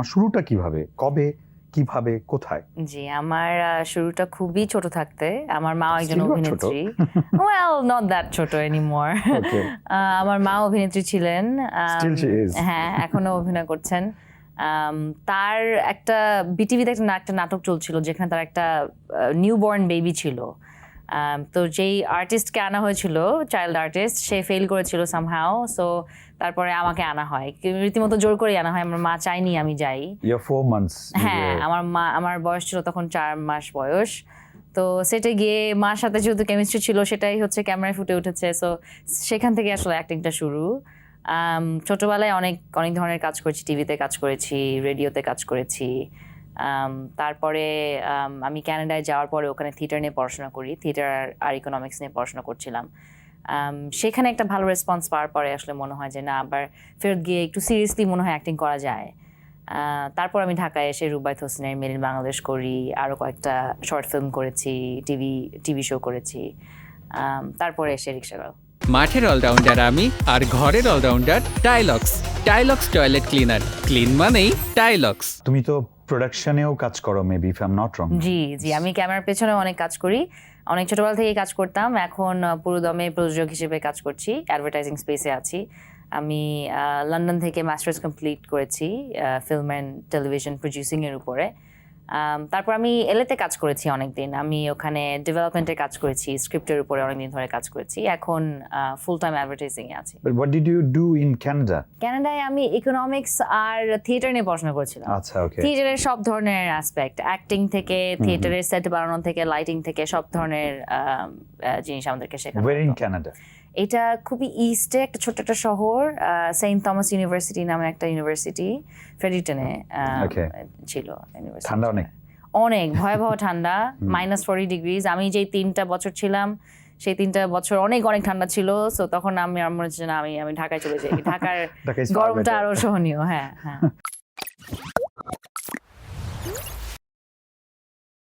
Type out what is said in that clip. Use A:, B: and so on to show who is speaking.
A: তোমার শুরুটা কীভাবে? কবে? কীভাবে? কোথায়?
B: জি আমার শুরুটা খুবই ছোট থাকতে। আমার মা একজন অভিনেত্রী। ওয়েল নট দ্যাট ছোট এনিমোর. আমার মা অভিনেত্রী ছিলেন. হ্যাঁ এখনও অভিনয় করছেন। তার একটা বিটিভিতে একটা একটা নাটক চলছিল যেখানে তার একটা নিউ বর্ন বেবি ছিল। তো যেই আর্টিস্টকে আনা হয়েছিল চাইল্ড আর্টিস্ট সে ফেল করেছিল সামহাও সো তারপরে আমাকে আনা হয়। রীতিমতো জোর করে আনা হয় আমার মা চাইনি আমি যাই। হ্যাঁ আমার মা আমার বয়স ছিল তখন চার মাস বয়স। তো সেটা গিয়ে মার সাথে যেহেতু কেমিস্ট্রি ছিল সেটাই হচ্ছে ক্যামেরায় ফুটে উঠেছে সো সেখান থেকে আসলে অ্যাক্টিংটা শুরু। আম, ছোটবেলায় অনেক অনেক ধরনের কাজ করেছি টিভিতে কাজ করেছি রেডিওতে কাজ করেছি। তারপরে আমি ক্যানাডায় যাওয়ার পরে ওখানে থিয়েটার নিয়ে পড়াশোনা করি থিয়েটার আর ইকোনমিক্স নিয়ে পড়াশোনা করছিলাম। সেখানে একটা ভালো রেসপন্স পাওয়ার পরে আসলে মনে হয় যে না আবার ফেরত গিয়ে একটু সিরিয়াসলি মনে হয় অ্যাক্টিং করা যায়। তারপর আমি ঢাকায় এসে রুবাইত হোসেনের মেরিন বাংলাদেশ করি আরও কয়েকটা শর্ট ফিল্ম করেছি টিভি টিভি শো করেছি। তারপরে এসে রিক্সাগাল
C: মাঠের অলরাউন্ডার আমি আর ঘরের allrounder Tylox Tylox toilet cleaner clean মানেই টাইলক্স
A: তুমি তো প্রোডাকশনেও কাজ করো maybe if I am not wrong
B: জি জি আমি ক্যামেরার পেছনে অনেক কাজ করি। অনেক ছোটবেলা থেকেই কাজ করতাম। এখন পুরোদমে প্রযোজক হিসেবে কাজ করছি অ্যাডভার্টাইজিং স্পেসে আছি। আমি লন্ডন থেকে মাস্টার্স কমপ্লিট করেছি ফিল্ম অ্যান্ড টেলিভিশন প্রডিউসিংয়ের উপরে। আম, তারপর আমি এলেতে কাজ করেছি অনেকদিন। আমি ওখানে ডেভেলপমেন্টে কাজ করেছি স্ক্রিপ্টের উপরে অনেকদিন ধরে কাজ করেছি। এখন ফুল টাইম অ্যাডভার্টাইজিংয়ে আছি।
A: But what did you do in Canada
B: কানাডায় আমি ইকোনমিক্স আর থিয়েটার নিয়ে পড়াশোনা করেছিলাম।
A: আচ্ছা ওকে
B: থিয়েটারের সব ধরনের অ্যাসপেক্ট অ্যাক্টিং থেকে থিয়েটারের সেট বানানো থেকে লাইটিং থেকে সব ধরনের জিনিস আমাদেরকে শেখানো
A: ওয়ের ইন
B: হতো।
A: ক্যানাডা
B: এটা খুবই ইস্টে একটা ছোট্ট একটা শহর সেন্ট থমাস ইউনিভার্সিটি নামে একটা ইউনিভার্সিটি ফ্রেডিটনে. ছিল
A: ঠান্ডা অনেক?
B: ভয়াবহ ঠান্ডা মাইনাস ফোরটি ডিগ্রিজ আমি যেই তিনটা বছর ছিলাম সেই তিনটা বছর অনেক অনেক ঠান্ডা ছিল সো তখন আমি আমার মনে হচ্ছে না আমি আমি ঢাকায় চলে যাই। ঢাকার গরমটা আরও সহনীয় হ্যাঁ হ্যাঁ।